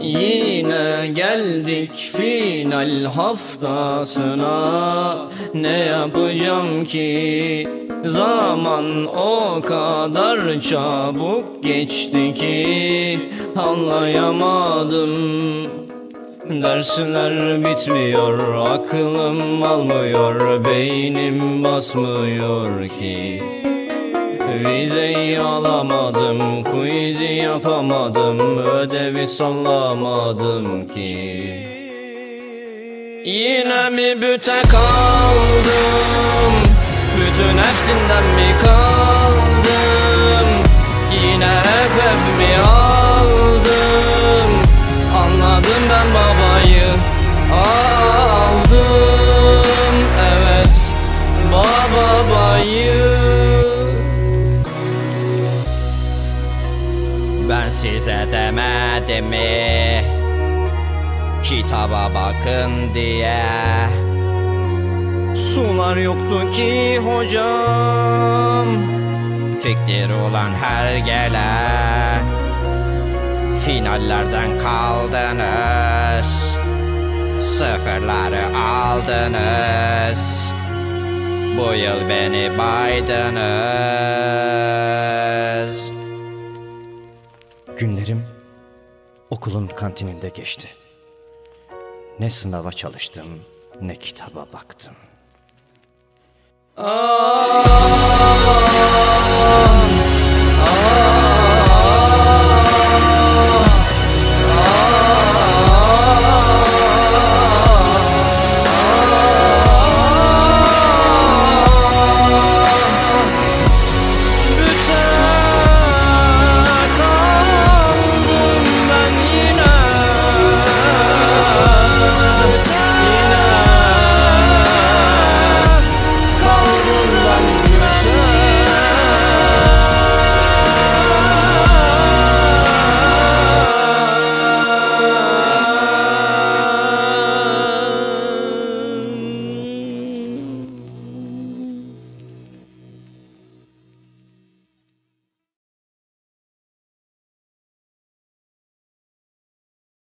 Yine geldik final haftasına. Ne yapacağım ki? Zaman o kadar çabuk geçti ki. Anlayamadım. Dersler bitmiyor Aklım almıyor Beynim basmıyor ki Vizeyi alamadım, quiz'i yapamadım, ödevi sallamadım ki. Yine mi büte kaldım, bütün hepsinden mi kaldım? Yine FF mi aldım, anladım ben babayı aldım. Evet, baba bayı Ben size demedim mi? Kitaba bakın diye. Sular yoktu ki hocam. Fikir olan her gele. Finallerden kaldınız. Sıfırları aldınız. Bu yıl beni baydınız Günlerim okulun kantininde geçti. Ne sınava çalıştım ne kitaba baktım. Ah